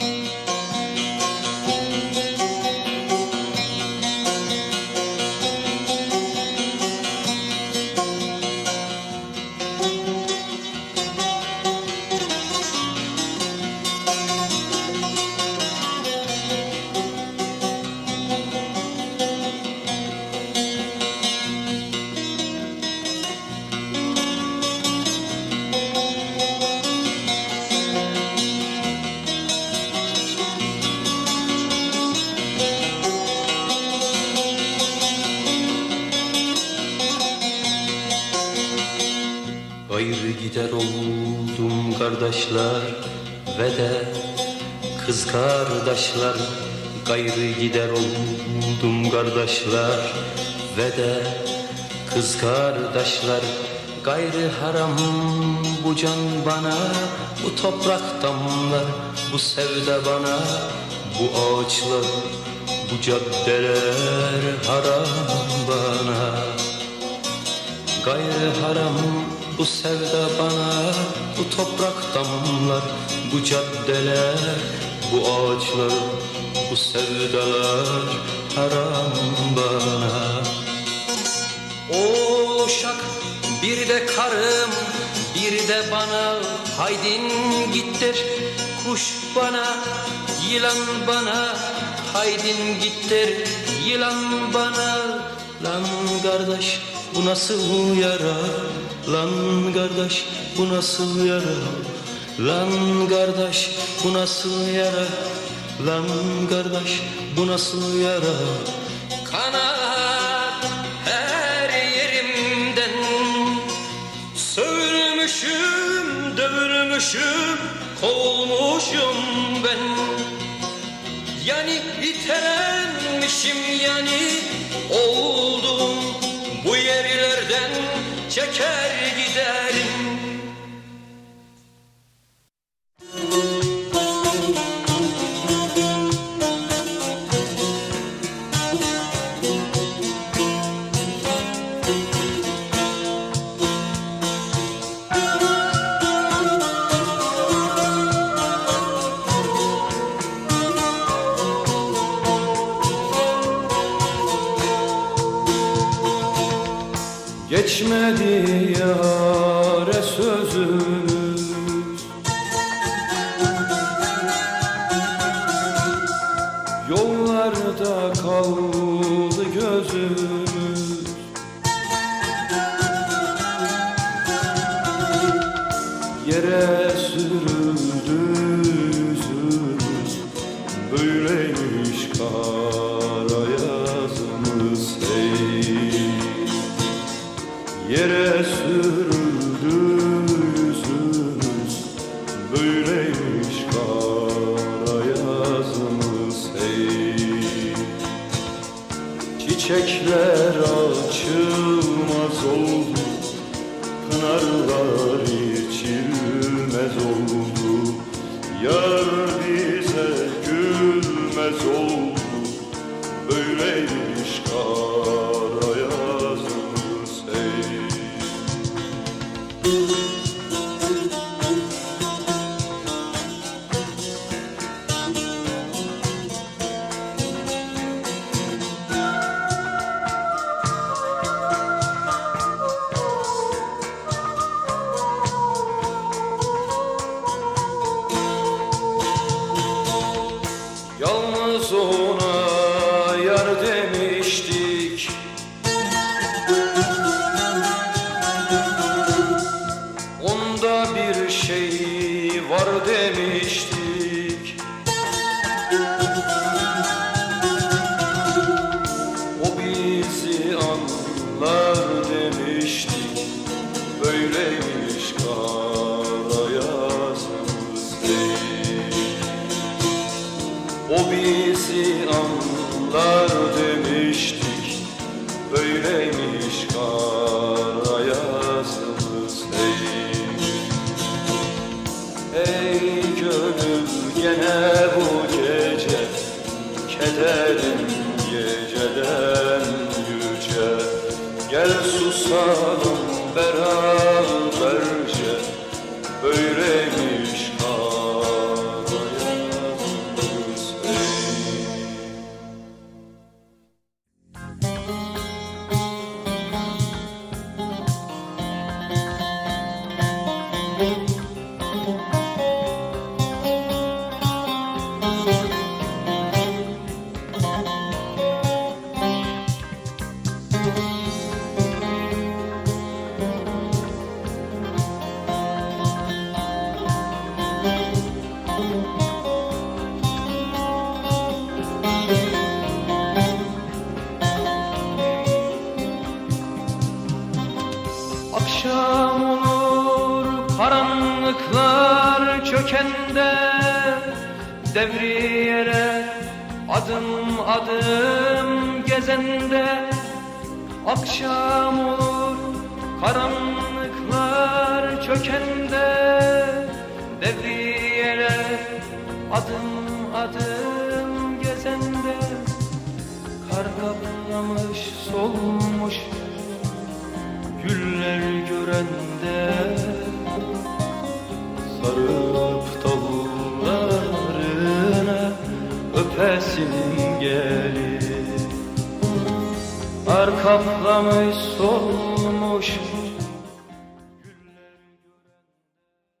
Música gider oldum kardeşler ve de kız kardeşler. Gayrı gider oldum kardeşler ve de kız kardeşler. Gayrı haram bu can bana bu toprak damlar bu sevda bana. Bu ağaçlar bu caddeler haram bana. Gayrı haram bu sevda bana Bu toprak damlar Bu caddeler Bu ağaçlar Bu sevdalar Haram bana. O uşak bir de karım Bir de bana Haydin gittir Kuş bana Yılan bana Haydin gittir Yılan bana Lan kardeş bu nasıl yara Lan kardeş bu nasıl yara Lan kardeş bu nasıl yara Lan kardeş bu nasıl yara Kanar her yerimden. Sövülmüşüm, dövülmüşüm, kovulmuşum ben. Yani itelenmişim yani şeker Geçmedi yare sözümüz. Yollarda kaldı gözümüz Pınarlar içilmez oldu. Yar bize gülmez oldu. Böyleymiş Ona yar demiştik. Onda bir şey var demiştik. O bizi anlar demiştik. Böyleymiş kara yazımız o bizi susalım beraberce Akşam olur karanlıklar çökende. Devriyere adım adım gezende. Akşam olur karanlıklar çökende. Devriyere adım adım gezende. Kar kaplamış solmuş öpesim gelir Ar kaplamış solmuş